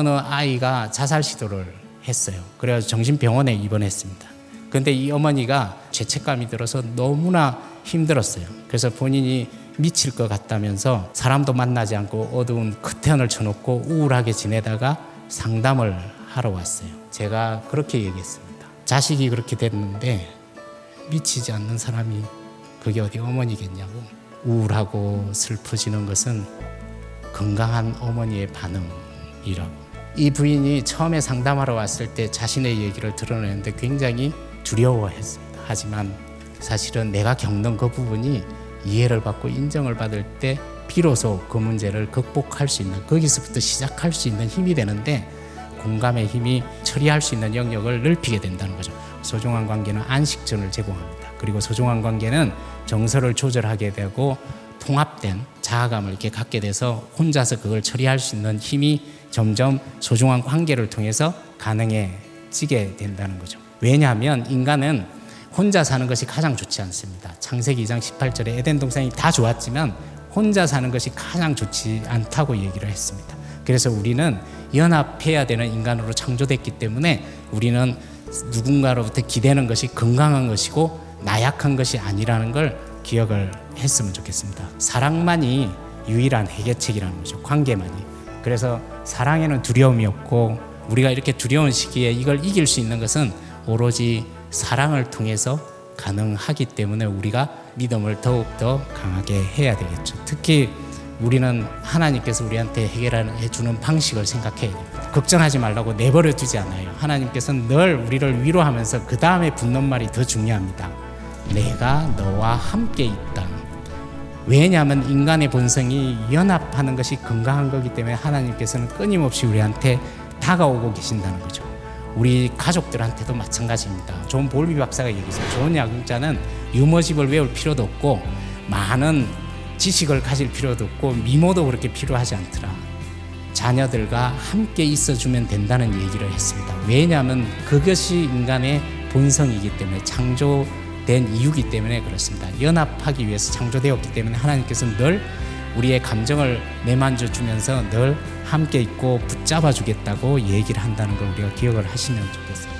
어느 아이가 자살 시도를 했어요. 그래서 정신병원에 입원했습니다. 근데 이 어머니가 죄책감이 들어서 너무나 힘들었어요. 그래서 본인이 미칠 것 같다면서 사람도 만나지 않고 어두운 커튼을 쳐놓고 우울하게 지내다가 상담을 하러 왔어요. 제가 그렇게 얘기했습니다. 자식이 그렇게 됐는데 미치지 않는 사람이 그게 어디 어머니겠냐고 우울하고 슬퍼지는 것은 건강한 어머니의 반응이라고. 이 부인이 처음에 상담하러 왔을 때 자신의 얘기를 드러내는데 굉장히 두려워했습니다. 하지만 사실은 내가 겪는 그 부분이 이해를 받고 인정을 받을 때 비로소 그 문제를 극복할 수 있는 거기서부터 시작할 수 있는 힘이 되는데 공감의 힘이 처리할 수 있는 영역을 넓히게 된다는 거죠. 소중한 관계는 안식전을 제공합니다. 그리고 소중한 관계는 정서를 조절하게 되고 통합된 자아감을 이렇게 갖게 돼서 혼자서 그걸 처리할 수 있는 힘이 점점 소중한 관계를 통해서 가능해지게 된다는 거죠. 왜냐하면 인간은 혼자 사는 것이 가장 좋지 않습니다. 창세기 2장 18절에 에덴 동산이 다 좋았지만 혼자 사는 것이 가장 좋지 않다고 얘기를 했습니다. 그래서 우리는 연합해야 되는 인간으로 창조됐기 때문에 우리는 누군가로부터 기대는 것이 건강한 것이고 나약한 것이 아니라는 걸 기억을 했으면 좋겠습니다. 사랑만이 유일한 해결책이라는 거죠. 관계만이. 그래서 사랑에는 두려움이 없고 우리가 이렇게 두려운 시기에 이걸 이길 수 있는 것은 오로지 사랑을 통해서 가능하기 때문에 우리가 믿음을 더욱더 강하게 해야 되겠죠. 특히 우리는 하나님께서 우리한테 해결해 주는 방식을 생각해야 됩니다. 걱정하지 말라고 내버려 두지 않아요. 하나님께서는 늘 우리를 위로하면서 그 다음에 붙는 말이 더 중요합니다. 내가 너와 함께 있다. 왜냐하면 인간의 본성이 연합하는 것이 건강한 거기 때문에 하나님께서는 끊임없이 우리한테 다가오고 계신다는 거죠. 우리 가족들한테도 마찬가지입니다. 존 볼비 박사가 얘기했어요. 좋은 약국자는 유머집을 외울 필요도 없고 많은 지식을 가질 필요도 없고 미모도 그렇게 필요하지 않더라. 자녀들과 함께 있어주면 된다는 얘기를 했습니다. 왜냐하면 그것이 인간의 본성이기 때문에 창조 된 이유기 때문에 그렇습니다. 연합하기 위해서 창조되었기 때문에 하나님께서는 늘 우리의 감정을 내만져 주면서 늘 함께 있고 붙잡아 주겠다고 얘기를 한다는 걸 우리가 기억을 하시면 좋겠습니다.